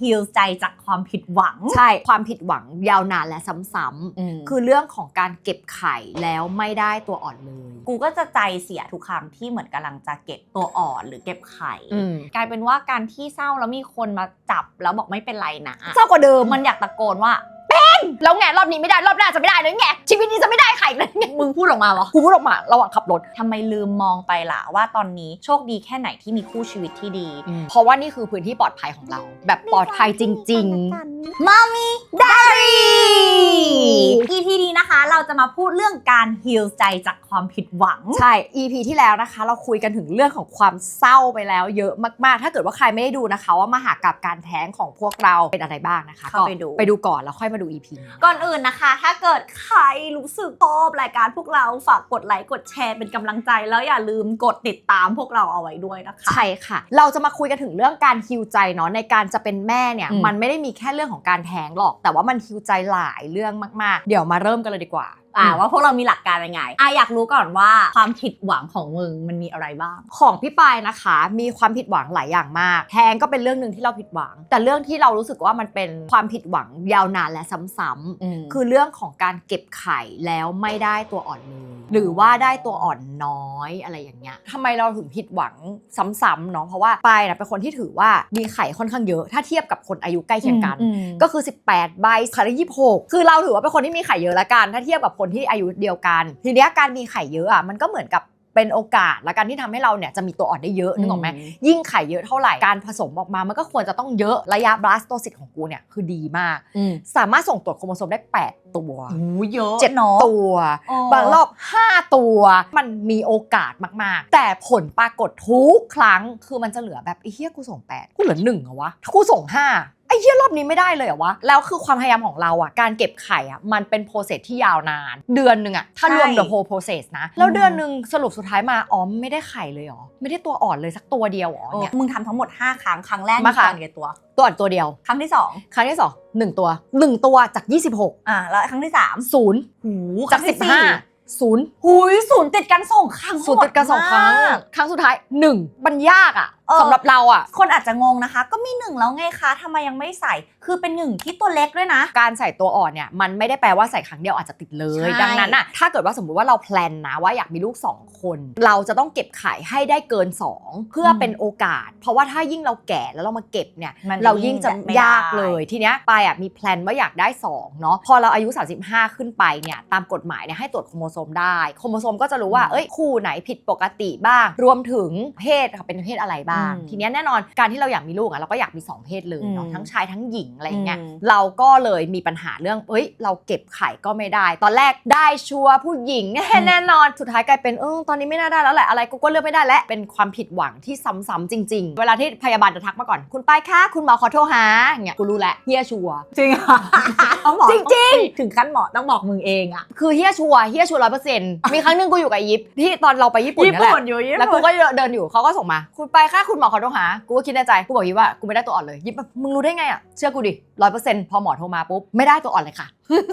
ฮีลใจจากความผิดหวัง ใช่ความผิดหวังยาวนานและซ้ำๆคือเรื่องของการเก็บไข่แล้วไม่ได้ตัวอ่อนเลย กูก็จะใจเสียทุกครั้งที่เหมือนกำลังจะเก็บตัวอ่อนหรือเก็บไข่อืมกลายเป็นว่าการที่เศร้าแล้วมีคนมาจับแล้วบอกไม่เป็นไรนะเศร้ากว่าเดิมมันอยากตะโกนว่า แล้วไงรอบนี้ไม่ได้รอบหน้าจะไม่ได้เลยไงชีวิตนี้จะไม่ได้ไข่เลยไงมึงพูดออกมาเหรอกูพูดออกมาระหว่างขับรถ ทำไมลืมมองไปล่ะว่าตอนนี้โชคดีแค่ไหนที่มีคู่ชีวิตที่ดี เพราะว่านี่คือพื้นที่ปลอดภัยของเรา แบบปลอดภัยจริงมามีดารี EP นี้นะคะ เราจะมาพูดเรื่องการฮีลใจจากความผิดหวังๆใช่ EP ที่แล้วนะคะ เราคุยกันถึงเรื่องของความเศร้าไปแล้วเยอะมาก ๆ ถ้าเกิดว่าใครไม่ได้ดูนะคะ ว่ามหากาบการแท้งของพวกเราเป็นอะไรบ้างนะคะเข้าไปดูไปดูก่อนแล้วค่อยมาดู EP นี้ก่อนอื่นนะคะ ถ้าเกิดใครรู้สึกชอบรายการพวกเราฝากกดไลค์กดแชร์เป็นกำลังใจ แล้วอย่าลืมกดติดตามพวกเราเอาไว้ด้วยนะคะใช่ค่ะ เราจะมาคุยกันถึงเรื่องการฮิวใจเนาะในการจะเป็นแม่เนี่ยอืมมันไม่ได้มีแค่เรื่องของการแท้งหรอก แต่ว่ามันฮิวใจหลายเรื่องมากๆ เดี๋ยวมาเริ่มกันเลยดีกว่า อ่าว่าพวกเรามีหลักการยังไงอะอยากรู้ก่อนว่าความผิดหวังของมึงมันมีอะไรบ้าง ของพี่ปายนะคะ มีความผิดหวังหลายอย่างมาก แท้งก็เป็นเรื่องหนึ่งที่เราผิดหวัง แต่เรื่องที่เรารู้สึกว่ามันเป็นความผิดหวังยาวนานและซ้ำๆคือเรื่องของการเก็บไข่แล้วไม่ได้ตัวอ่อนเลย หรือว่าได้ตัวอ่อนน้อยอะไรอย่างเงี้ยทำไมเราถึงผิดหวังซ้ำๆเนาะเพราะว่าปายนะเป็นคนที่ถือว่ามีไข่ค่อนข้างเยอะ ถ้าเทียบกับคนอายุใกล้เคียงกัน ก็คือ 18ใบไข่ละ26คือเราถือว่าเป็นคนที่มีไข่เยอะละกัน ถ้าเทียบกับคนที่อายุเดียวกัน ทีเนี้ยการมีไข่เยอะอะมันก็เหมือนกับ เป็นโอกาสและการที่ทำให้เราเนี่ยจะมีตัวอ่อนได้เยอะนึกออกไหมยิ่งไข่เยอะเท่าไหร่การผสมออกมามันก็ควรจะต้องเยอะระยะบลาสโตซิสของกูเนี่ยคือดีมาก สามารถส่งตรวจโครโมโซมได้ 8 ตัวโอ้เยอะเจ็ดเนาะตัวบางรอบ 5 ตัว มันมีโอกาสมากๆ แต่ผลปรากฏทุกครั้งคือมันจะเหลือแบบไอ้เหี้ยกูส่ง 8 กูเหลือ1เหรอวะถ้ากูส่ง 5 ไอ้เหี้ยรอบนี้ไม่ได้เลยเหรอวะ แล้วคือความพยายามของเราอะ การเก็บไข่อะ มันเป็นโปรเซสที่ยาวนาน เดือนหนึ่งอะ ถ้ารวม ใช่ the whole process นะ แล้วเดือนหนึ่งสรุปสุดท้ายมา อ๋อ ไม่ได้ไข่เลยเหรอ ไม่ได้ตัวอ่อนเลยสักตัวเดียวเหรอเออเนี่ย มึงทำทั้งหมด 5 ครั้ง ครั้งแรกมาค่ะตอนกี่ตัว ตัวอ่อนตัวเดียว ครั้งที่ 2 ครั้งที่สองหนึ่งตัวหนึ่งตัวจาก 26 อ่า แล้วครั้งที่3ศูนย์หูจาก15 ศูนย์หูยศูนย์ติดกันสองครั้งศูนย์ติดกันสองครั้ง โหดมาก ครั้งสุดท้ายหนึ่งมันยากอะเออ สำหรับเราอะ คนอาจจะงงนะคะ ก็มีหนึ่งแล้วไงคะทำไมยังไม่ใส่ คือเป็นหนึ่งที่ตัวเล็กด้วยนะ การใส่ตัวอ่อนเนี่ยมันไม่ได้แปลว่าใส่ครั้งเดียวอาจจะติดเลย ใช่ ดังนั้นอะถ้าเกิดว่าสมมุติว่าเราแพลนนะว่าอยากมีลูก 2 คน เราจะต้องเก็บไข่ให้ได้เกิน 2 เพื่อเป็นโอกาส เพราะว่าถ้ายิ่งเราแก่แล้วเรามาเก็บเนี่ย มันเรายิ่งจะไม่ยากได้เลยทีเนี้ยปายอะมีแพลนว่าอยากได้2เนาะพอเราอายุ 35 ขึ้นไปเนี่ยตามกฎหมายเนี่ยให้ตรวจโครโมโซมได้โครโมโซมก็จะรู้ว่าเอ้ยคู่ไหนผิดปกติบ้าง รวมถึงเพศค่ะเป็นเพศอะไรบ้างทีเนี้ยแน่นอนการที่เราอยากมีลูกอะเราก็อยากมีสองเพศเลยเนาะอืมทั้งชายทั้งหญิงอะไรอย่างเงี้ยอืมเราก็เลยมีปัญหาเรื่อง เอ้ย เราเก็บไข่ก็ไม่ได้ ตอนแรกได้ชัวร์ผู้หญิงแน่นอนสุดท้ายกลายเป็นเออตอนนี้ไม่น่าได้แล้วแหละอะไรกูก็เลือกไม่ได้และเป็นความผิดหวังที่ซ้ำๆจริง ๆ เวลาที่พยาบาลจะทักมาก่อนคุณไปายคะคุณหมอขอโทรหาอย่างเงี้ยกูรู้แล้วเฮียชัวร์จริงเหรอเอาหมอจริงถึงขั้นหมอต้องบอกมึงเองอะคือเฮียชัวร์เฮียชัวร้อยเปอร์เซ็นต์มีครั้งหนึงกูอยู่กับยิปที่ตอนเราไปญี่ปุ่นญี่นี่แหละปุ่นอยู่ญี่แล้วกูปุ่นก็เดินอยู่เขาก็ส่งมา คุณไปค่ะคุณหมอขอโทรหา กูก็คิดในใจ กูบอกยี่ว่า กูไม่ได้ตัวอ่อนเลยยิบมึงรู้ได้ไงอะ เชื่อกูดิร้อยเปอร์เซ็นต์พอหมอโทรมาปุ๊บ ไม่ได้ตัวอ่อนเลยค่ะ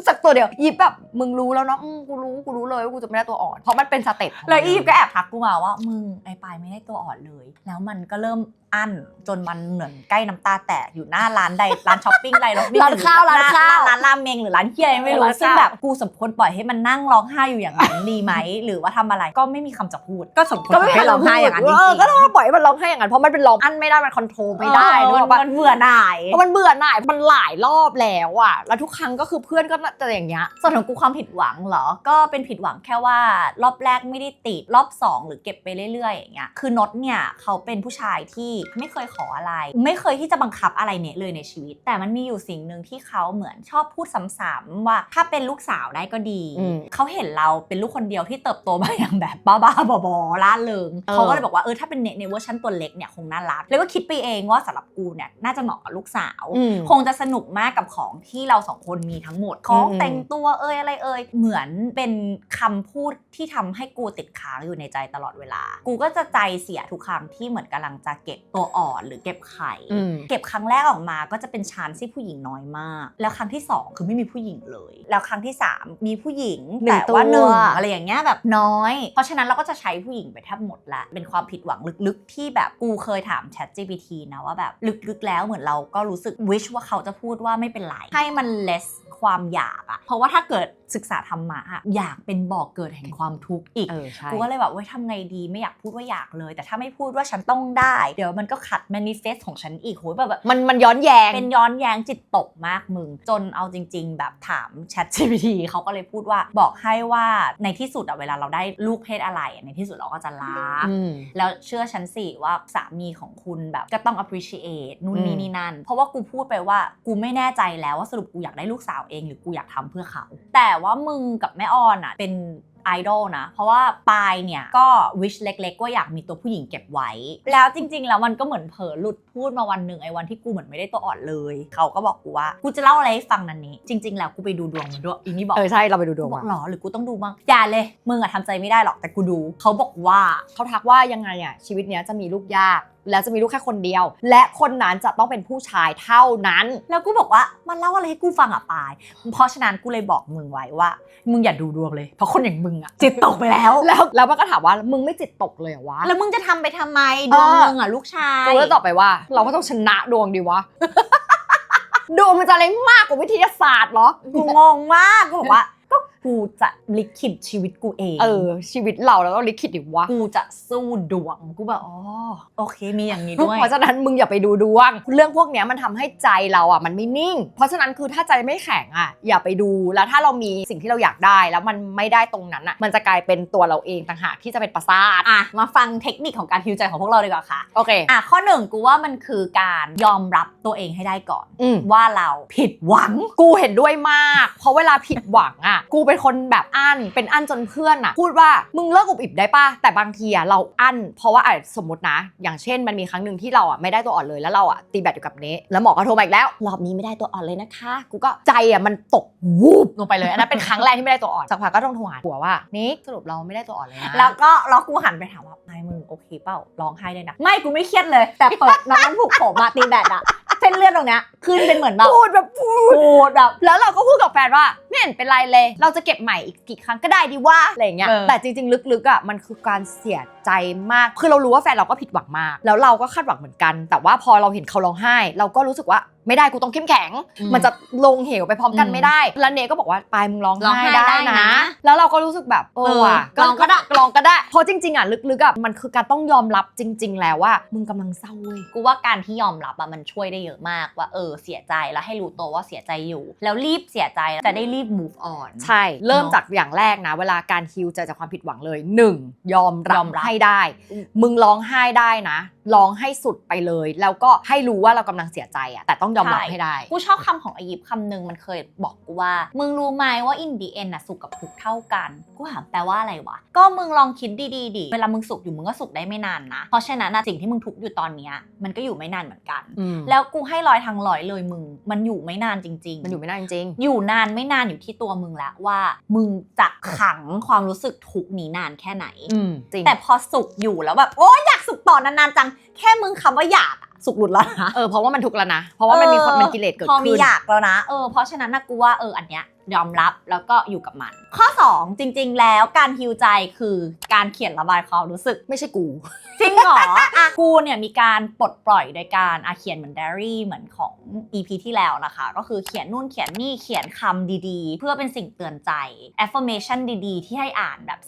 สักตัวเดียวยิปแบบมึงรู้แล้วเนาะอืมกูรู้กูรู้เลยว่ากูจะไม่ได้ตัวอ่อนเพราะมันเป็นสเต็ปของมัน แล้วอีฟก็แอบทักกูมาว่า มึงไอ้ปายไม่ได้ตัวอ่อนเลย แล้วมันก็เริ่มอั้นจนมันเหมือนใกล้น้ำตาแตกอยู่หน้าร้านใด ร้านช้อปปิ้งใดรถไม่ร้านข้าวร้านข้าวร้านราเมงหรือร้านเฮียอะไรไม่รู้ร้านข้าว ซึ่งแบบกูสมควรปล่อยให้มันนั่งร้องไห้อยู่อย่างนั้นดีไหม หรือว่าทำอะไรก็ไม่มีคำจะพูด ก็สมควรก็ไม่ให้ร้องไห้อย่างนั้นจริงเออๆก็ต้องปล่อยให้มันร้องไห้อย่างนั้นเพราะมันเป็นร้องอันไม่ได้มันคอนโทรลไม่ได้เอนึกอออกปะมันเบื่อหน่าย เพราะมันเบื่อหน่ายมันหลายรอบแล้วอะแล้วทุกครั้งก็คือเพื่อนก็จะอย่างเงี้ยส่วนของกูความผิดหวังเหรอ ก็เป็นผิดหวังแค่ว่ารอบแรกไม่ได้ติดรอบ 2 หรือเก็บไปเรื่อยๆอย่างเงี้ยคือนดเนี่ยเขาเป็นผู้ชายที่ไม่เคยขออะไร ไม่เคยที่จะบังคับอะไรเนี่ยเลยในชีวิต แต่มันมีอยู่สิ่งหนึ่งที่เขาเหมือนชอบพูดซ้ำๆว่า ถ้าเป็นลูกสาวได้ก็ดีอืมเขาเห็นเราเป็นลูกคนเดียวที่เติบโตมาอย่างแบบบ้าๆบอๆล่าเริงเออเขาก็เลยบอกว่าเออถ้าเป็นเนในเวอร์ชันตัวเล็กเนี่ยคงน่ารักแล้วก็คิดไปเองว่าสำหรับกูเนี่ยน่าจะเหมาะกับลูกสาวอืมคงจะสนุกมากกับของที่เราสองคนมีทั้งหมดดของอืมแต่งตัวเอยอะไรเอยเหมือนเป็นคำพูดที่ทำให้กูติดค้างอยู่ในใจตลอดเวลา กูก็จะใจเสียทุกครั้งที่เหมือนกำลังจะเก็บตัวอ่อนหรือเก็บไข่อืมเก็บครั้งแรกออกมาก็จะเป็นชานที่ผู้หญิงน้อยมาก แล้วครั้งที่สองคือไม่มีผู้หญิงเลย แล้วครั้งที่สามมีผู้หญิงหนึ่งแต่ว่าตัวหนึ่งอะไรอย่างเงี้ยแบบน้อย เพราะฉะนั้นเราก็จะใช้ผู้หญิงไปแทบหมดละเป็นความผิดหวังลึกๆ ที่แบบกูเคยถาม Chat GPT นะว่าแบบลึกๆ แล้วเหมือนเราก็รู้สึก wish ว่าเขาจะพูดว่าไม่เป็นไรให้มัน less ความอยากอะเพราะว่าถ้าเกิดศึกษาธรรมะอะอยากเป็นบ่อกเกิดแห่งความทุกข์อีกเออใช่กูก็เลยแบบเว้ยทำไงดีไม่อยากพูดว่าอยากเลย แต่ถ้าไม่พูดว่าฉันต้องได้ เดี๋ยวมันก็ขัด manifest ของฉันอีกโหยแบบมันมันย้อนแยงเป็นย้อนแย้งจิตตกมากมึง จนเอาจริง ๆ แบบถาม Chat GPT เขาก็เลยพูดว่าบอกให้ว่าในที่สุดอะเวลาเราได้ลูกเพศอะไรอะในที่สุดเราก็จะรักอืมแล้วเชื่อฉันสิว่าสามีของคุณแบบก็ต้อง appreciate นู่นนี่อืมนี่นั่น เพราะว่ากูพูดไปว่ากูไม่แน่ใจแล้วว่าสรุปกูอยากได้ลูกสาวเองหรือกูอยากทำเพื่อเขา แต่ว่ามึงกับแม่ออนอะเป็นไอดอลนะ เพราะว่าปายเนี่ยก็วิชเล็กๆว่าอยากมีตัวผู้หญิงเก็บไว้ แล้วจริง ๆ แล้วมันก็เหมือนเผลอหลุดพูดมาวันหนึ่งไอ้วันที่กูเหมือนไม่ได้ตัวอ่อนเลย เขาก็บอกกูว่า กูจะเล่าอะไรให้ฟังนันนี้ จริง ๆ แล้วกูไปดูดวงมาด้วยอีนี่บอกเออใช่เราไปดูดวงบอกมาหรอหรือกูต้องดูบ้างอย่าเลยมึงอะทำใจไม่ได้หรอกแต่กูดู เขาบอกว่าเขาทักว่ายังไงอะชีวิตเนี้ยจะมีลูกยาก แล้วจะมีลูกแค่คนเดียว และคนนั้นจะต้องเป็นผู้ชายเท่านั้น แล้วกูบอกว่ามันเล่าอะไรให้กูฟังอะปาย เพราะฉะนั้นกูเลยบอกมึงไว้ว่า มึงอย่าดูดวงเลย เพราะคนอย่างมึงอะจิตตกไปแล้ว แล้วแล้วมันก็ถามว่ามึงไม่จิตตกเลยเหรอวะ แล้วมึงจะทำไปทำไมดวงเออมึงอะลูกชายกูก็ตอบไปว่า เราก็ต้องชนะดวงดีวะ ดวงมันจะอะไรมากกว่าวิทยาศาสตร์เหรอกูงงมากกูบอกว่า ก็กูจะลิขิตชีวิตกูเอง เออ ชีวิตเราแล้วก็ลิขิตดิวะ กูจะสู้ดวง กูแบบอ๋อโอเคมีอย่างนี้ด้วย เพราะฉะนั้นมึงอย่าไปดูดวง เรื่องพวกเนี้ยมันทำให้ใจเราอะมันไม่นิ่ง เพราะฉะนั้นคือถ้าใจไม่แข็งอะอย่าไปดู แล้วถ้าเรามีสิ่งที่เราอยากได้แล้วมันไม่ได้ตรงนั้นอะมันจะกลายเป็นตัวเราเองต่างหากที่จะเป็นประสาทอะมาฟังเทคนิคของการฮิวใจของพวกเราดีกว่าค่ะ โอเค อะข้อหนึ่งกูว่ามันคือการยอมรับตัวเองให้ได้ก่อนอืมว่าเราผิดหวัง กูเห็นด้วยมาก เพราะเวลาผิดหวังอะกูเป็น็นคนแบบอั้นเป็นอั้นจนเพื่อนอะพูดว่ามึงเลิกอุบอิบได้ป่ะแต่บางทีอะเราอั้น เพราะว่าอะสมมตินะ อย่างเช่นมันมีครั้งหนึ่งที่เราอะไม่ได้ตัวอ่อนเลยแล้วเราอะตีแบตอยู่กับเนแล้วหมอก็โทรมาอีกแล้วรอบนี้ไม่ได้ตัวอ่อนเลยนะคะ กูก็ใจอะมันตกวูบลงไปเลยอันนั้นเป็นครั้งแรกที่ไม่ได้ตัวอ่อนสักพักก็ต้องโทรหาผัวว่านิกสรุปเราไม่ได้ตัวอ่อนเลยนะแล้วก็แล้วกูหันไปถามว่าไอ้มึงโอเคเปล่าร้องไห้ได้นะไม่กูไม่เครียดเลย แต่เปิดน้ำมันผูกผมมาตีแบตอะส้นเลือดตรงเนี้ยขึ้นเป็นเหมือนแบบพูดแบบพูดปูดแบบแล้วเราก็พูดกับแฟนว่าไม่เห็นเป็นไรเลย เราจะเก็บใหม่อีกกี่ครั้งก็ได้ดีว่าอะไรอย่างเงี้ยเออ แต่จริงๆ ลึกๆอะมันคือการเสียใจมาก คือเรารู้ว่าแฟนเราก็ผิดหวังมาก แล้วเราก็คาดหวังเหมือนกัน แต่ว่าพอเราเห็นเขาร้องไห้ เราก็รู้สึกว่า ไม่ได้กูต้องเข้มแข็งมันจะลงเหวไปพร้อมกันอืมไม่ได้แล้วเนก็บอกว่าปายมึงร้องร้องไห้ไห้ได้ได้นะ นะแล้วเราก็รู้สึกแบบเอเอออว่ะลองก็ได้ ลองก็ได้เพราะจริงๆอะลึกๆอะมันคือการต้องยอมรับจริง ๆ แล้วว่ามึงกำลังเศร้าเว้ย กูว่าการที่ยอมรับอะมันช่วยได้เยอะมากว่าเออเสียใจแล้วให้รู้ตัวว่าเสียใจอยู่ แล้วรีบเสียใจจะได้รีบ move on ใช่ เริ่มเนอะจากอย่างแรกนะ เวลาการฮิวใจจากความผิดหวังเลย 1. ยอมรัยบอมรับให้ได้ อืม มึงร้องไห้ได้นะร้องให้สุดไปเลย แล้วก็ให้รู้ว่าเรากำลังเสียใจอะแต่ต้องยอมรับให้ได้ กูชอบคำของอายิปคำหนึ่งมันเคยบอกกูว่า มึงรู้ไหมว่าอินดีเอ็นน่ะสุขกับทุกข์เท่ากัน กูถามแปลว่าอะไรวะ ก็มึงลองคิดดีๆดิเวลามึงสุขอยู่มึงก็สุขได้ไม่นานนะ เพราะฉะนั้นนะสิ่งที่มึงทุกข์อยู่ตอนเนี้ยมันก็อยู่ไม่นานเหมือนกันแล้วกูให้ร้อยทางร้อยเลยมึง มันอยู่ไม่นานจริง ๆ มันอยู่ไม่ได้จริง อยู่นานไม่นานอยู่ที่ตัวมึงแล้วว่า มึงจะขังความรู้สึกทุกข์นี้นานแค่ไหน ๆ อืมจริงแต่พอสุขอยู่แล้วแบบโอ๊ยอยากสุขต่อนานๆจังแค่มึงคำว่าอยากอะสุขหลุดแล้วนะเออเพราะว่ามันทุกข์แล้วนะ เพราะว่ามันมีคนเออมันกิเลสเกิดพอมีขึ้นอยากแล้วนะเออเพราะฉะนั้นนะกูว่าเอออันเนี้ย ยอมรับแล้วก็อยู่กับมัน ข้อ 2 จริง ๆ แล้วการฮิวใจคือการเขียนระบายความรู้สึกไม่ใช่กู จริงเหรออะกูเนี่ยมีการปลดปล่อยโดยการอะเขียนเหมือนไดอารี่เหมือนของ EP ที่แล้วนะคะ ก็คือเขียนนู่นเขียนนี่เขียนคำดีๆ เพื่อเป็นสิ่งเตือนใจ affirmation ดีๆ ที่ให้อ่านแบบ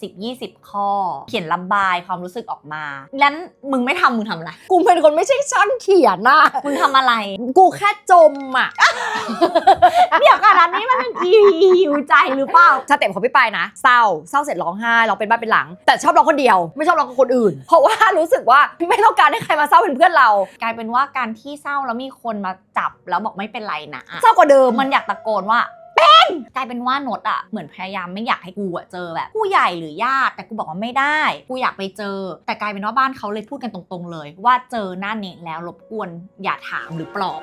10-20 ข้อ เขียนระบายความรู้สึกออกมาแล้วมึงไม่ทำมึงทำอะไรกูเป็นคนไม่ใช่ช่างเขียนนะมึงทำอะไร กูแค่จมอะเดี๋ยวก่อนอันนี้มันเป็น EP ฮิวใจหรือเปล่าสเต็ปของพี่ปายนะ เศร้า เศร้าเสร็จร้องไห้เราเป็นบ้านเป็นหลัง แต่ชอบร้องคนเดียว ไม่ชอบร้องกับคนอื่น เพราะว่ารู้สึกว่าไม่ต้องการให้ใครมาเศร้าเป็นเพื่อนเรา กลายเป็นว่าการที่เศร้าแล้วมีคนมาจับแล้วบอกไม่เป็นไรนะเศร้ากว่าเดิมมันอยากตะโกนว่าเป็นกลายเป็นว่าโนตอะเหมือนพยายามไม่อยากให้กูอะเจอแบบผู้ใหญ่หรือญาติแต่กูบอกว่าไม่ได้ กูอยากไปเจอ แต่กลายเป็นว่าบ้านเขาเลยพูดกันตรงๆเลย ว่าเจอหน้าเนตแล้วรบกวนอย่าถามหรือปลอบ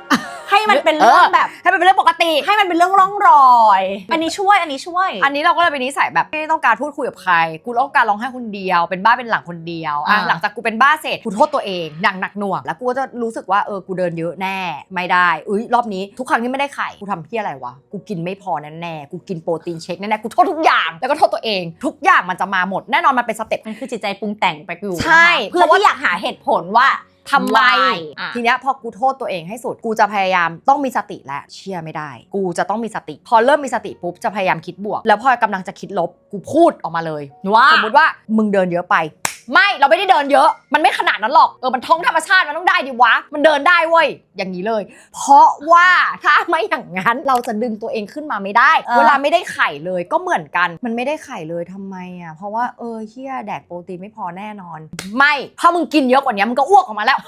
ให้มันเป็นเรื่องแบบให้มันเป็นเรื่องปกติ ให้มันเป็นเรื่องร่องรอย อันนี้ช่วยอันนี้ช่วย อันนี้เราก็เลยเป็นนิสัยแบบไม่ต้องการพูดคุยกับใคร กูต้องการร้องไห้คนเดียว เป็นบ้าเป็นหลังคนเดียวอะอ่าหลังจากกูเป็นบ้าเสร็จกูโทษตัวเองหนักหนักหน่วงแล้วกูก็จะรู้สึกว่าเออกูเดินเยอะแน่ไม่ได้อุ้ยรอบนี้ทุกครั้งที่ไม่ได้ไข่กูทำเพี้ยอะไรวะกูกินไม่พอแน่แน่ๆกูกินโปรตีนเชคแน่ๆกูโทษทุกอย่างแล้วก็โทษตัวเอง ทุกอย่างมันจะมาหมดแน่นอนมันเป็นสเต็ปมันคือจิตใจปรุงแต่งไปอยู่ใช่นะคะเพื่อที่อยากหาเหตุผลว่า ทำไม Why อะ ทีเนี้ยพอกูโทษตัวเองให้สุด กูจะพยายามต้องมีสติและเชื่อไม่ได้ กูจะต้องมีสติ พอเริ่มมีสติปุ๊บจะพยายามคิดบวก แล้วพอกำลังจะคิดลบกูพูดออกมาเลยว่า สมมติว่ามึงเดินเยอะไป ไม่เราไม่ได้เดินเยอะ มันไม่ขนาดนั้นหรอกเออมันท้องธรรมชาติมันต้องได้ดิวะ มันเดินได้เว้ยอย่างนี้เลย เพราะว่าถ้าไม่อย่างนั้นเราจะดึงตัวเองขึ้นมาไม่ได้เออเวลาไม่ได้ไข่เลยก็เหมือนกัน มันไม่ได้ไข่เลยทำไมอะเพราะว่าเออเฮียแดกโปรตีนไม่พอแน่นอน ไม่ถ้ามึงกินเยอะกว่านี้มึงก็อ้วกออกมาแล้ว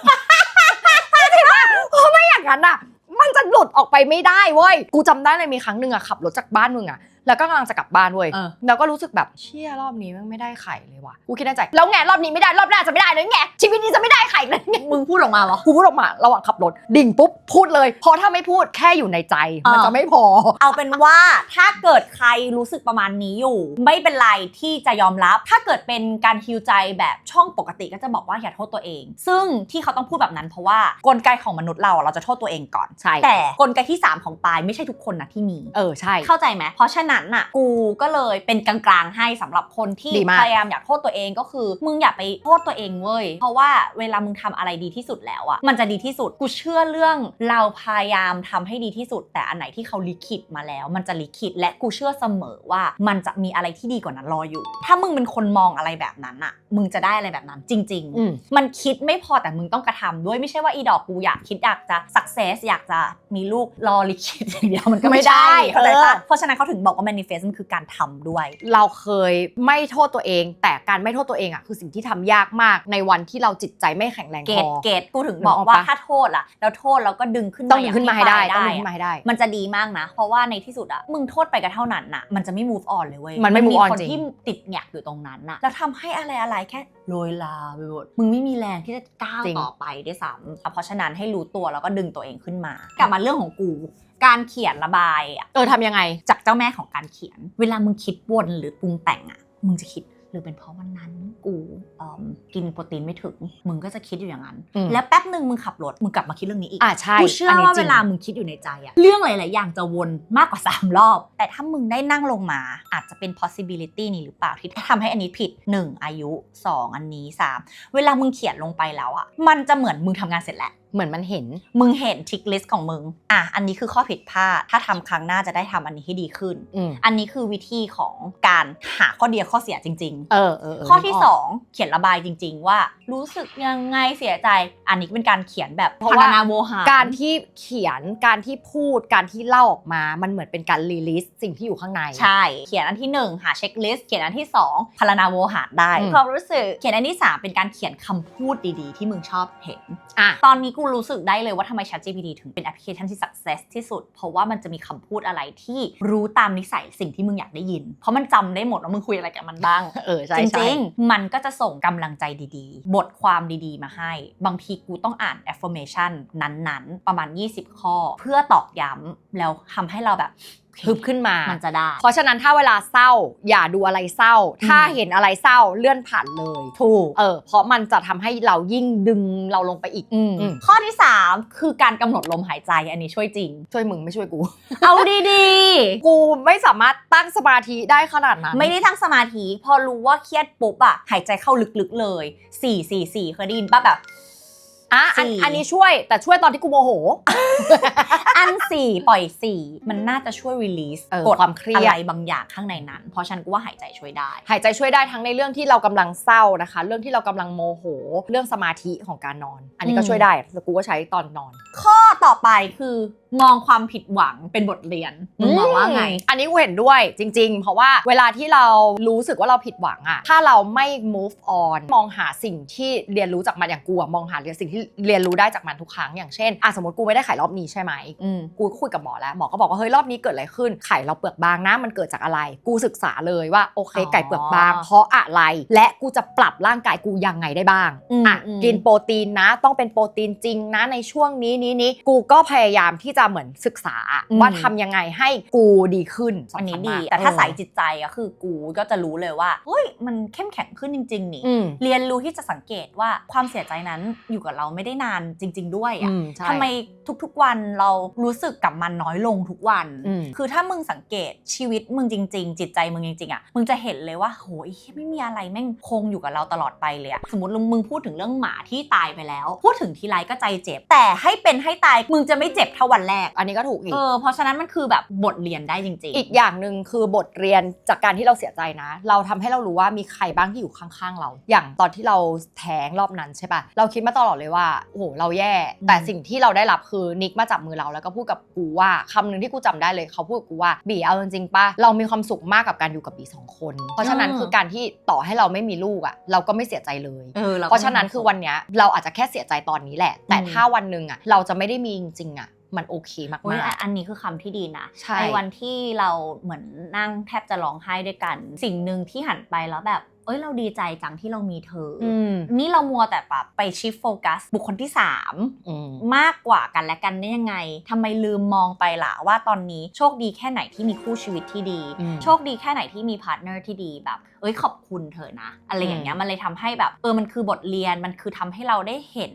เข้าใจปะเพราะไม่อย่างนั้นอะมันจะหลุดออกไปไม่ได้เว้ย กูจำได้เลยมีครั้งหนึ่งอะขับรถจากบ้านมึงอะ แล้วก็กำลังจะกลับบ้านเว้ยเออ แล้วก็รู้สึกแบบเชี่ยรอบนี้มันไม่ได้ไข่เลยว่ะกูคิดในใจแล้วไงรอบนี้ไม่ได้รอบหน้าจะไม่ได้เลยไงชีวิตนี้จะไม่ได้ไข่เลยไงมึงพูดออกมาเหรอ กูพูดออกมาระหว่างขับรถดิ่งปุ๊บพูดเลยเพราะถ้าไม่พูดแค่อยู่ในใจ มันเออจะไม่พอ เอาเป็นว่าถ้าเกิดใครรู้สึกประมาณนี้อยู่ ไม่เป็นไรที่จะยอมรับ ถ้าเกิดเป็นการฮิวใจแบบช่องปกติก็จะบอกว่าอย่าโทษตัวเอง ซึ่งที่เขาต้องพูดแบบนั้นเพราะว่ากลไกของมนุษย์เราอะเราจะโทษตัวเองก่อน ใช่แต่กลไกที่ 3 ของปายไม่ใช่ทุกคนนะที่มี เออใช่ เข้าใจไหมเพราะฉะนั้นน่ะกูก็เลยเป็นกลางๆให้สำหรับคนที่ดีมาก พยายามอยากโทษตัวเองก็คือ มึงอย่าไปโทษตัวเองเว้ย เพราะว่าเวลามึงทำอะไรดีที่สุดแล้วอะมันจะดีที่สุดกูเชื่อเรื่องเราพยายามทำให้ดีที่สุด แต่อันไหนที่เขาลิขิตมาแล้ว มันจะลิขิตและกูเชื่อเสมอว่ามันจะมีอะไรที่ดีกว่านั้นรออยู่ ถ้ามึงเป็นคนมองอะไรแบบนั้นอะ มึงจะได้อะไรแบบนั้นจริงๆอืมมันคิดไม่พอแต่มึงต้องกระทำด้วยไม่ใช่ว่าอีดอกกูอยากคิดอยากจะ success อยากจะมีลูกรอลิขิตอย่างเดียวมันก็ไม่ไม่ได้ได้เข้าใจเอปะอเพราะฉะนั้นเขาถึงบอกว่า manifest มันคือการทำด้วย เราเคยไม่โทษตัวเอง แต่การไม่โทษตัวเองอะคือสิ่งที่ทำยากมากในวันที่เราจิตใจไม่แข็งแรงเกพตอเกตกูถึงบอกว่านึกออกปะถ้าโทษล่ะแล้วโทษแล้วก็ดึงขึ้นต้องมาดึงขึ้นมาให้ได้ย่ต้องปดึงขึ้นมาให้ได้ มันจะดีมากนะ เพราะว่าในที่สุดอะมึงโทษไปก็เท่านั้นน่ะมันจะไม่ move on เลยเว้ยมันไม่ move on คนจริงที่ติดแงกอยู่ตรงนั้นน่ะแล้วทำให้อะไรอะไรแค่โรยลาไปหมดมึงไม่มีแรงที่จะก้าวต่อไปด้วยซ้ำเพราะฉะนั้นให้รู้ตัวแล้วก็ดึงตัวเองขึ้นมา กลับมาเรื่องของกู การเขียนระบายอะเออทำยังไงจากเจ้าแม่ของการเขียน เวลามึงคิดวนหรือปรุงแต่งอะมึงจะคิดห รือเป็นเพราะวันนั้นกูเอิ่มกินโปรตีนไม่ถึง มึงก็จะคิดอยู่อย่างนั้นอืมแล้วแป๊บหนึ่งมึงขับรถมึงกลับมาคิดเรื่องนี้อีกอะใช่กูเชื่อนนี้ว่าจริเวงลามึงคิดอยู่ในใจอะเรื่องหลาย ๆ อย่างจะวนมากกว่า 3 รอบ แต่ถ้ามึงได้นั่งลงมา อาจจะเป็น possibility นี้หรือเปล่าที่ทำให้อันนี้ผิด 1 อายุ 2 อันนี้ 3 เวลามึงเขียนลงไปแล้วอะมันจะเหมือนมึงทำงานเสร็จแล้ว เหมือนมันเห็น มึงเห็นทิกลิสต์ของมึง อะ อันนี้คือข้อผิดพลาด ถ้าทำครั้งหน้าจะได้ทำอันนี้ให้ดีขึ้นอืมอันนี้คือวิธีของการหาข้อดีกับข้อเสียจริง ๆ เออเออเข้อที่นึกก2เขียนระบายจริง ๆ ว่ารู้สึกยังไงเสียใจ อันนี้เป็นการเขียนแบบเพราะว่าพรรณนาโวหารการที่เขียน การที่พูด การที่เล่าออกมา มันเหมือนเป็นการรีลิสสิ่งที่อยู่ข้างใน ใช่ เขียนอันที่ 1 หาเช็คลิสต์ เขียนอันที่ 2พรรณนาโวหารได้อืมความรู้สึก เขียนอันที่ 3 เป็นการเขียนคำพูดดีๆ ที่มึงชอบเห็น อะ ตอนนี้กูรู้สึกได้เลยว่าทำไม ChatGPT ถึงเป็นแอปพลิเคชันที่ success ที่สุด เพราะว่ามันจะมีคำพูดอะไรที่รู้ตามนิสัยสิ่งที่มึงอยากได้ยิน เพราะมันจำได้หมดว่ามึงคุยอะไรกับมันบ้าง เออใช่จใช่ริงๆ มันก็จะส่งกำลังใจดีๆ บทความดีๆ มาให้ บางทีกูต้องอ่าน affirmation นั้นๆ ประมาณ 20 ข้อ เพื่อตอกย้ำแล้วทำให้เราแบบ ฮึบขึ้นมา มันจะได้ เพราะฉะนั้นถ้าเวลาเศร้า อย่าดูอะไรเศร้าอืมถ้าเห็นอะไรเศร้าเลื่อนผ่านเลย ถูก เออ เพราะมันจะทำให้เรายิ่งดึงเราลงไปอีกอืมข้อที่ 3 คือการกำหนดลมหายใจ อันนี้ช่วยจริง ช่วยมึงไม่ช่วยกู เอาดีกูไม่สามารถตั้งสมาธิได้ขนาดนั้นๆไม่ได้ทั้งสมาธิ พอรู้ว่าเครียดปุ๊บอะหายใจเข้าลึกๆเลย 4 4 4เคยได้ยินป่ะแบบ อะอันสี่ อันนี้ช่วยแต่ช่วยตอนที่กูโมโห อัน4ปล่อย4มันน่าจะช่วย release เออกดความเครียด อะไรบางอย่างข้างในนั้น เพราะฉันก็ว่าหายใจช่วยได้ หายใจช่วยได้ทั้งในเรื่องที่เรากำลังเศร้านะคะ เรื่องที่เรากำลังโมโห เรื่องสมาธิของการนอน อันนี้ก็อืมช่วยได้แต่กูก็ใช้ตอนนอน ข้อ ต่อไปคือมองความผิดหวังเป็นบทเรียนมึงมองว่าไง อันนี้กูเห็นด้วยจริง ๆ เพราะว่าเวลาที่เรารู้สึกว่าเราผิดหวังอะถ้าเราไม่ move on มองหาสิ่งที่เรียนรู้จากมันอย่างกูอะมองหาสิ่งที่เรียนรู้ได้จากมันทุกครั้งอย่างเช่นอะสมมติกูไม่ได้ขายรอบนี้ใช่ไหมอืมกูก็คุยกับหมอแล้วหมอก็บอกว่าเฮ้ยรอบนี้เกิดอะไรขึ้นไข่เราเปลือกบางนะมันเกิดจากอะไร กูศึกษาเลยว่าโอเคอ๋อไก่เปลือกบาง เพราะอะไร และกูจะปรับร่างกายกูยังไงได้บ้างอืมอะอืมกินโปรตีนนะ ต้องเป็นโปรตีนจริงนะในช่วงนี้นี้นี้กูกูก็พยายามที่จะเหมือนศึกษาอืมว่าทำยังไงให้กูดีขึ้นอันนี้สำคัญดีมกแต่ถ้าเออสายจิตใจอะคือกูก็จะรู้เลยว่าเฮ้ยมันเข้มแข็งขึ้นจริง ๆ นี่อืมเรียนรู้ที่จะสังเกตว่าความเสียใจนั้นอยู่กับเราไม่ได้นานจริง ๆ ด้วยอือะมใช่ทำไมทุกๆวันเรารู้สึกกับมันน้อยลงทุกวันอืมคือถ้ามึงสังเกตชีวิตมึงจริง ๆ จิตใจมึงจริง ๆอะมึงจะเห็นเลยว่าโหยไม่มีอะไรแม่งคงอยู่กับเราตลอดไปเลยอะสมมติมึงพูดถึงเรื่องหมาที่ตายไปแล้ว พูดถึงทีไรก็ใจเจ็บ แต่ให้เป็นให้ตายมึงจะไม่เจ็บเท่าวันแรก อันนี้ก็ถูกอีก เออเพราะฉะนั้นมันคือแบบบทเรียนได้จริง ๆ อีกอย่างหนึ่งคือบทเรียนจากการที่เราเสียใจนะ เราทำให้เรารู้ว่ามีใครบ้างที่อยู่ข้างๆเรา อย่างตอนที่เราแท้งรอบนั้นใช่ปะเราคิดมาตลอดเลยว่าโอ้โหเราแย่ อืม แต่สิ่งที่เราได้รับคือนิกมาจับมือเราแล้วก็พูดกับกูว่าคำหนึ่งที่กูจำได้เลยเขาพูดกับกูว่าบีเอาจริงๆปะเรามีความสุขมากกับการอยู่กับบีสองคน เพราะฉะนั้นคือการที่ต่อให้เราไม่มีลูกอะเราก็ไม่เสียใจเลย เออก็ เพราะฉะนั้นคือวันเนี้ยเราอาจจะแค่เสียใจตอนนี้แหละ แต่อืม ถ้าวันหนึ่งอะเราจะไม่ได้มีจริงๆอะมันโอเคมากอุ๊ยๆอะอันนี้คือคำที่ดีนะใช่วันที่เราเหมือนนั่งแทบจะร้องไห้ด้วยกัน สิ่งหนึ่งที่หันไปแล้วแบบ เอ้ยเราดีใจจังที่เรามีเธอออืมนี่เรามัวแต่แบบไปชิฟโฟกัสบุคคลที่3อืมมากกว่ากันและกันได้ยังไงทำไมลืมมองไปล่ะว่าตอนนี้โชคดีแค่ไหนที่มีคู่ชีวิตที่ดีอืมโชคดีแค่ไหนที่มีพาร์ทเนอร์ที่ดีแบบเอ้ยขอบคุณเธอนะอะไรอย่างเงี้อืยมมันเลยทำให้แบบเออมันคือบทเรียนมันคือทำให้เราได้เห็น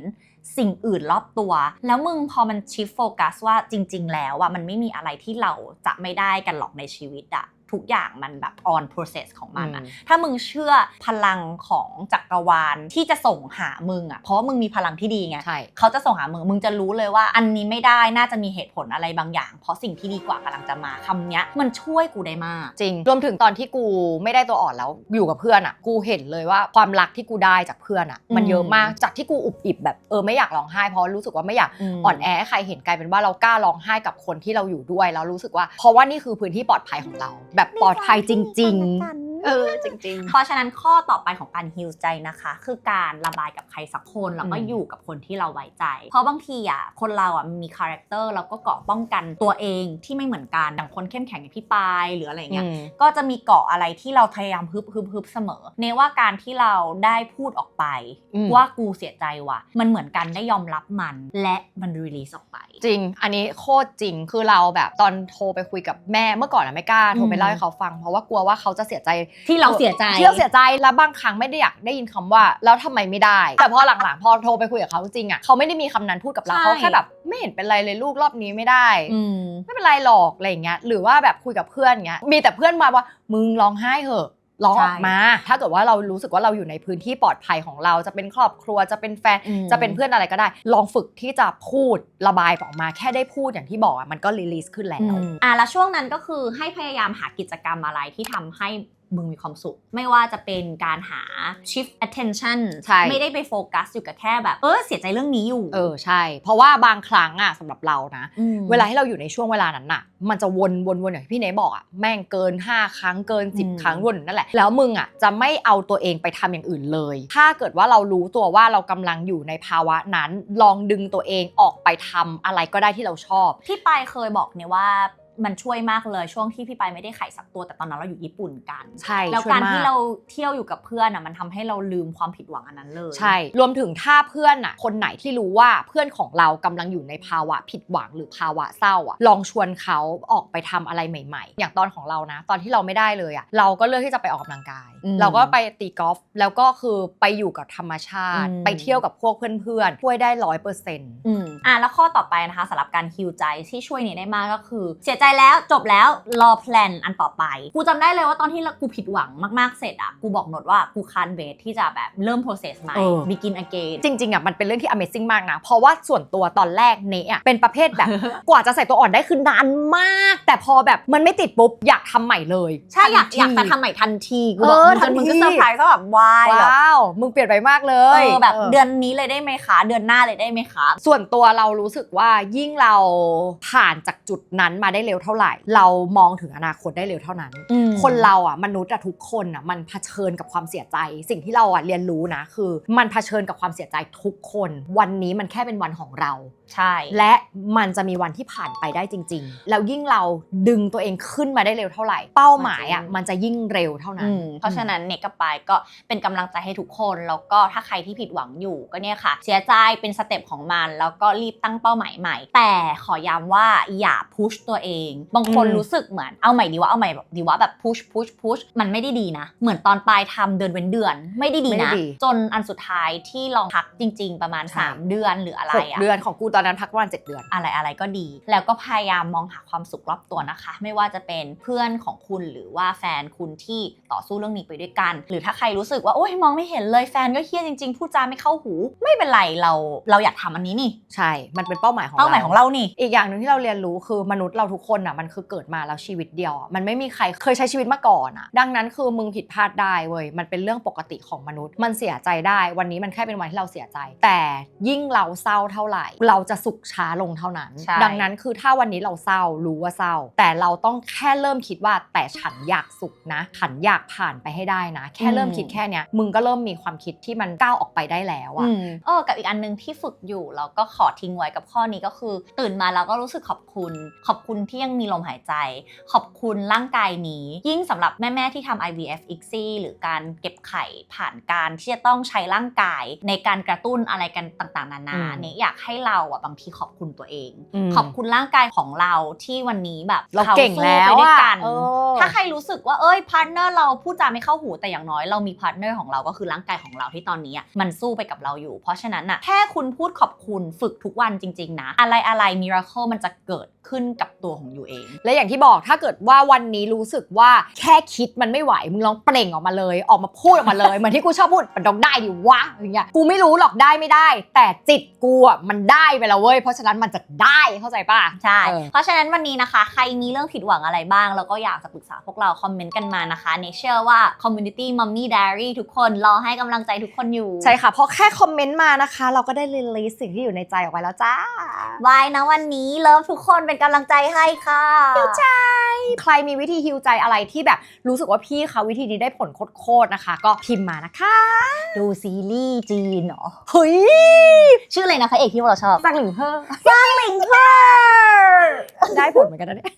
สิ่งอื่นรอบตัว แล้วมึงพอมันชิฟโฟกัสว่าจริง ๆ แล้วอะมันไม่มีอะไรที่เราจะไม่ได้กันหรอกในชีวิตอะ ทุกอย่างมันแบบ on process ของมันอะอืมถ้ามึงเชื่อพลังของจักรวาลที่จะส่งหามึงอะเพราะว่ามึงมีพลังที่ดีไงใช่เขาจะส่งหามึงมึงจะรู้เลยว่า อันนี้ไม่ได้น่าจะมีเหตุผลอะไรบางอย่าง เพราะสิ่งที่ดีกว่ากำลังจะมาคำเนี้ย มันช่วยกูได้มาก จริง รวมถึงตอนที่กูไม่ได้ตัวอ่อนแล้วอยู่กับเพื่อนอะกูเห็นเลยว่าความรักที่กูได้จากเพื่อนอะมันอืมเยอะมากจากที่กูอุบอิบแบบเออไม่อยากร้องไห้เพราะรู้สึกว่าไม่อยากมอ่อนแอให้ใครเห็นกลายเป็นว่าเรากล้าร้องไห้กับคนที่เราอยู่ด้วยแล้วรู้สึกว่า เพราะว่านี่คือพื้นที่ปลอดภัยของเราแบบปลอดภัยจริง ๆ เออจริงเพราะฉะนั้นข้อต่อไปของการฮิลใจนะคะ คือการระบายกับใครสักคนแล้วก็อืมอยู่กับคนที่เราไว้ใจ เพราะบางทีอะคนเราอะมีคาแรคเตอร์แล้วก็เกราะป้องกันตัวเองที่ไม่เหมือนกันอย่างคนเข้มแข็งอย่างพี่ปายหรืออะไรๆอย่างเงี้ยอืมก็จะมีเกาะอะไรที่เราพยายามฮึบฮึบฮึบเสมอเนว่าการที่เราได้พูดออกไปอืมว่ากูเสียใจว่ะ มันเหมือนกันได้ยอมรับมัน และมันรีลีสออกไป จริง อันนี้โคตรจริงคือเราแบบตอนโทรไปคุยกับแม่เมื่อก่อนอะไม่กล้าโทรไปอืมเล่าให้เขาฟังเพราะว่ากลัวว่าเขาจะเสียใจที่เราเสียใจ ที่เราเสียใจแล้วบางครั้งไม่ได้อยากได้ยินคำว่า แล้วทำไมไม่ได้ แต่พอหลังๆ พอโทรไปคุยกับเขาจริงอะเขาไม่ได้มีคำนั้นพูดกับเราใช่ เขาแค่แบบ ไม่เห็นเป็นไรเลยลูกรอบนี้ไม่ได้ อืม ไม่เป็นไรหรอกอะไรอย่างเงี้ยหรือว่าแบบคุยกับเพื่อนเงี้ยมีแต่เพื่อนมาว่ามึงร้องไห้เหอะร้องออกมา ถ้าเกิดว่าเรารู้สึกว่าเราอยู่ในพื้นที่ปลอดภัยของเราจะเป็นครอบครัวจะเป็นแฟนอืม จะเป็นเพื่อนอะไรก็ได้ ลองฝึกที่จะพูดระบายออกมาแค่ได้พูดอย่างที่บอกอะมันก็รีลีสขึ้นแล้ว อะแล้วช่วงนั้นก็คือให้พยายามหากิจกรรมอะไรที่ทำให้ มึงมีความสุข ไม่ว่าจะเป็นการหา shift attention ใช่ ไม่ได้ไปโฟกัสอยู่กับแค่แบบ เออเสียใจเรื่องนี้อยู่เออใช่ เพราะว่าบางครั้งอะสำหรับเรานะ มเวลาที่เราอยู่ในช่วงเวลานั้นน่ะ มันจะวนวนวนอย่างที่พี่เนยบอกอะแม่งเกิน 5 ครั้งเกิน อืม 10 ครั้งวนอยู่นั่นแหละ แล้วมึงอะจะไม่เอาตัวเองไปทำอย่างอื่นเลย ถ้าเกิดว่าเรารู้ตัวว่าเรากำลังอยู่ในภาวะนั้น ลองดึงตัวเองออกไปทำอะไรก็ได้ที่เราชอบพี่ปายเคยบอกเนี่ยว่า มันช่วยมากเลยช่วงที่พี่ปายไม่ได้ไข่สักตัวแต่ตอนนั้นเราอยู่ญี่ปุ่นกัน ใช่แล้วช่ยการมที่เราเที่ยวอยู่กับเพื่อนอะมันทำให้เราลืมความผิดหวังอันนั้นเลย ใช่ รวมถึงถ้าเพื่อนอะคนไหนที่รู้ว่าเพื่อนของเรากำลังอยู่ในภาวะผิดหวังหรือภาวะเศร้าอะลองชวนเขาออกไปทำอะไรใหม่ ๆ อย่างตอนของเรานะ ตอนที่เราไม่ได้เลยอะเราก็เลือกที่จะไปออกกำลังกายอืมเราก็ไปตีกอล์ฟแล้วก็คือไปอยู่กับธรรมชาติอืมไปเที่ยวกับพวกเพื่อนๆช่วยได้ร้อยเปอร์เซ็นต์อืมอะแล้วข้อต่อไปนะคะสำหรับการฮิวใจที่ช่วยเนี่ยได้มากก็คือเสียใจแล้วจบแล้วรอแพลนอันต่อไป กูจำได้เลยว่าตอนที่กูผิดหวังมากๆเสร็จอะกูบอกโนดว่ากูคันเบสที่จะแบบเริ่ม process ใหม่เออ begin again จริงๆอะมันเป็นเรื่องที่ Amazing มากนะ เพราะว่าส่วนตัวตอนแรกเนอะเป็นประเภทแบบกว่าจะใส่ตัวอ่อนได้คือนานมาก แต่พอแบบมันไม่ติดปุ๊บอยากทำใหม่เลยใช่อยากทันทีอยากจะทำใหม่ทันทีกูบอกเออมึงทันมึงก็ทีเซอร์ไพรส์ว่าแบบวายแบบว้าวมึงเปลี่ยนไปมากเลเอยอแบบเดือนนี้เลยได้ไหมคะเดือนหน้าเลยได้ไหมคะส่วนตัวเรารู้สึกว่ายิ่งเราผ่านจากจุดนั้นมาได้เร็วเท่าไหร่ เรามองถึงอนาคตได้เร็วเท่านั้น คนเราอะมนุษย์อะทุกคนอะมันเผชิญกับความเสียใจ สิ่งที่เราอะเรียนรู้นะคือ มันเผชิญกับความเสียใจทุกคน วันนี้มันแค่เป็นวันของเรา ใช่ และมันจะมีวันที่ผ่านไปได้จริง ๆ แล้วยิ่งเราดึงตัวเองขึ้นมาได้เร็วเท่าไหร่ เป้าหมายอะมันจะยิ่งเร็วเท่านั้นอืมเพราะฉะนั้นเนกกับปายก็เป็นกำลังใจให้ทุกคน แล้วก็ถ้าใครที่ผิดหวังอยู่ก็เนี่ยค่ะ เสียใจเป็นสเต็ปของมัน แล้วก็รีบตั้งเป้าหมายใหม่ แต่ขอย้ำว่าอย่าพุชตัวเองบางคนอืมรู้สึกเหมือนเอาใหม่ดีว่าเอาใหม่แบบดีว่าแบบพุชพุชพุชมันไม่ได้ดีนะ เหมือนตอนปลายทำเดือนเว้นเดือนไม่ได้ดีไม่ได้นะดีจนอันสุดท้ายที่ลองพักจริง ๆ ประมาณใช่3เดือนหรืออะไรหกอะเดือนของกูตอนนั้นพักประมาณเจ็ดเดือนอะไรอะไรก็ดี แล้วก็พยายามมองหาความสุขรอบตัวนะคะ ไม่ว่าจะเป็นเพื่อนของคุณหรือว่าแฟนคุณที่ต่อสู้เรื่องนี้ไปด้วยกัน หรือถ้าใครรู้สึกว่าโอ๊ยมองไม่เห็นเลยแฟนก็เครียดจริงๆพูดจาไม่เข้าหู ไม่เป็นไรเราเราอยากทำอันนี้นี่ ใช่ มันเป็นเป้าหมายของเป้าหมายของเรานี่ อีกอย่างหนึ่งที่เราเรียนรู้คือมนุษย์เราทุกคนอะมันคือเกิดมาแล้วชีวิตเดียวอะมันไม่มีใครเคยใช้ชีวิตมาก่อนอะ ดังนั้นคือมึงผิดพลาดได้เว้ย มันเป็นเรื่องปกติของมนุษย์ มันเสียใจได้ วันนี้มันแค่เป็นวันที่เราเสียใจ แต่ยิ่งเราเศร้าเท่าไหร่ เราจะสุขช้าลงเท่านั้นใช่ดังนั้นคือถ้าวันนี้เราเศร้ารู้ว่าเศร้า แต่เราต้องแค่เริ่มคิดว่าแต่ฉันอยากสุขนะฉันอยากผ่านไปให้ได้นะ แค่เริ่มคิดแค่เนี้ยมึงก็เริ่มมีความคิดที่มันก้าวออกไปได้แล้วอะอืมเออกับอีกอันหนึงที่ฝึกอยู่แล้วก็ขอทิ้งไว้กับข้อนี้ก็คือ ตื่นมาแล้วก็รู้สึกขอบคุณ ขอบคุณที่ยังมีลมหายใจ ขอบคุณร่างกายนี้ ยิ่งสำหรับแม่ ๆ ที่ทำ IVF ICSI หรือการเก็บไข่ผ่านการที่จะต้องใช้ร่างกายในการกระตุ้นอะไรกันต่างๆ นานาอืมเนี่ยอยากให้เราอะบางทีขอบคุณตัวเองอืมขอบคุณร่างกายของเราที่วันนี้แบบเราเก่งสู้แล้วไปด้วยอะกันเออถ้าใครรู้สึกว่าเอ้ยพาร์ทเนอร์เราพูดจาไม่เข้าหูแต่อย่างน้อยเรามีพาร์ทเนอร์ของเราก็คือร่างกายของเราที่ตอนนี้อะมันสู้ไปกับเราอยู่ เพราะฉะนั้นน่ะแค่คุณพูดขอบคุณฝึกทุกวันจริง ๆ นะ อะไรอะไรมิราเคิลมันจะเกิดขึ้นกับตัวของอยู่เอง และอย่างที่บอกถ้าเกิดว่าวันนี้รู้สึกว่าแค่คิดมันไม่ไหว มึงลองเปล่งออกมาเลย ออกมาพูดออกมาเลย เหมือนที่กูชอบพูดมันต้องได้ดิวะอย่างเงี้ยกูไม่รู้หรอกได้ไม่ได้ แต่จิตกูอะมันได้ไปแล้วเว้ยเพราะฉะนั้นมันจะได้เข้าใจป่ะใช่ เออ เพราะฉะนั้นวันนี้นะคะ ใครมีเรื่องผิดหวังอะไรบ้าง แล้วก็อยากจะปรึกษาพวกเราคอมเมนต์กันมานะคะเนเชื่อว่า Community Mommy Diary ทุกคนรอให้กำลังใจทุกคนอยู่ใช่ค่ะเพราะแค่คอมเมนต์มานะคะ เราก็ได้รีลีสสิ่งที่อยู่ในใจออกไปแล้วจ้า บายนะวันนี้เลิฟทุกคนเป็นกำลังใจให้ค่ะใครมีวิธีฮิวใจอะไรที่แบบรู้สึกว่าพี่เขาวิธีนี้ได้ผลโคตรๆนะคะ ก็พิมพ์มานะคะ ดูซีรีส์จีนเหรอเฮ้ยชื่ออะไรนะพระเอกที่พวกเราชอบสังหลิงเพิ่มลิงเพอร์ได้ผลเหมือนกันนะเนี่ย